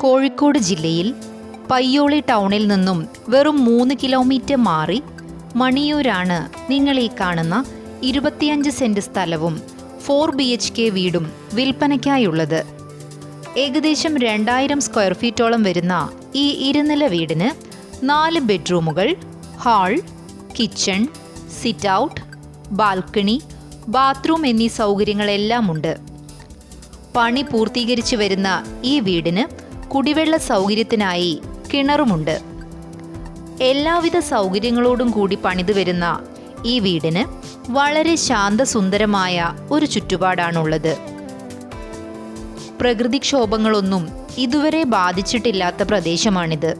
കോഴിക്കോട് ജില്ലയിൽ പയ്യോളി ടൗണിൽ നിന്നും വെറും മൂന്ന് കിലോമീറ്റർ മാറി മണിയൂരാണ് നിങ്ങൾ ഈ കാണുന്ന ഇരുപത്തിയഞ്ച് സെന്റ് സ്ഥലവും ഫോർ ബി എച്ച് കെ വീടും വിൽപ്പനയ്ക്കായുള്ളത്. ഏകദേശം രണ്ടായിരം സ്ക്വയർ ഫീറ്റോളം വരുന്ന ഈ ഇരുനില വീടിന് നാല് ബെഡ്റൂമുകൾ hall kitchen sit out balcony bathroom എന്നീ സൗകര്യങ്ങളെല്ലാം ഉണ്ട്. പണി പൂർത്തീകരിച്ചു വരുന്ന ഈ വീടിന് കുടിവെള്ള സൗകര്യത്തിനായി കിണറുമുണ്ട്. എല്ലാവിധ സൗകര്യങ്ങളോടും കൂടി പണിതു വരുന്ന ഈ വീടിന് വളരെ ശാന്തസുന്ദരമായ ഒരു ചുറ്റുപാടാണുള്ളത്. പ്രകൃതിക്ഷോഭങ്ങളൊന്നും ഇതുവരെ ബാധിച്ചിട്ടില്ലാത്ത പ്രദേശമാണിത്.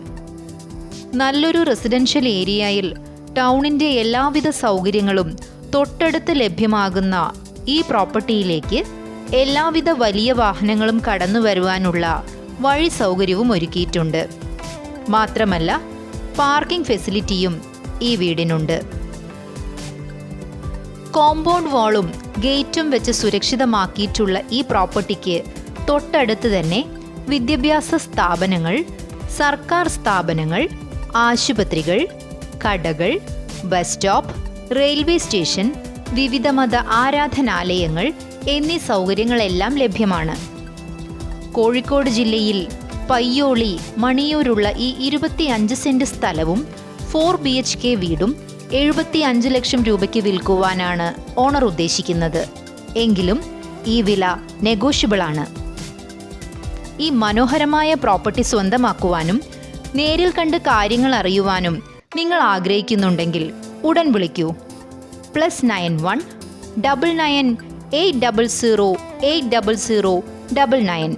നല്ലൊരു റെസിഡൻഷ്യൽ ഏരിയയിൽ ടൗണിന്റെ എല്ലാവിധ സൗകര്യങ്ങളും തൊട്ടടുത്ത് ലഭ്യമാകുന്ന ഈ പ്രോപ്പർട്ടിയിലേക്ക് എല്ലാവിധ വലിയ വാഹനങ്ങളും കടന്നു വരുവാനുള്ള വഴി സൗകര്യവും ഒരുക്കിയിട്ടുണ്ട്. മാത്രമല്ല പാർക്കിംഗ് ഫെസിലിറ്റിയും ഈ വീടിനുണ്ട്. കോമ്പൗണ്ട് വാളും ഗേറ്റും വെച്ച് സുരക്ഷിതമാക്കിയിട്ടുള്ള ഈ പ്രോപ്പർട്ടിക്ക് തൊട്ടടുത്ത് തന്നെ വിദ്യാഭ്യാസ സ്ഥാപനങ്ങൾ സർക്കാർ സ്ഥാപനങ്ങൾ ആശുപത്രികൾ കടകൾ ബസ് സ്റ്റോപ്പ് റെയിൽവേ സ്റ്റേഷൻ വിവിധ മത ആരാധനാലയങ്ങൾ എന്നീ സൗകര്യങ്ങളെല്ലാം ലഭ്യമാണ്. കോഴിക്കോട് ജില്ലയിൽ പയ്യോളി മണിയൂരുള്ള ഈ ഇരുപത്തിയഞ്ച് സെന്റ് സ്ഥലവും ഫോർ ബി എച്ച് കെ വീടും എഴുപത്തി അഞ്ച് ലക്ഷം രൂപയ്ക്ക് വിൽക്കുവാനാണ് ഓണർ ഉദ്ദേശിക്കുന്നത്. എങ്കിലും ഈ വില നെഗോഷ്യബിൾ ആണ്. ഈ മനോഹരമായ പ്രോപ്പർട്ടി സ്വന്തമാക്കുവാനും നേരിൽ കണ്ട് കാര്യങ്ങൾ അറിയുവാനും നിങ്ങൾ ആഗ്രഹിക്കുന്നുണ്ടെങ്കിൽ ഉടൻ വിളിക്കൂ. Plus nine one double nine eight double zero eight double zero double nine.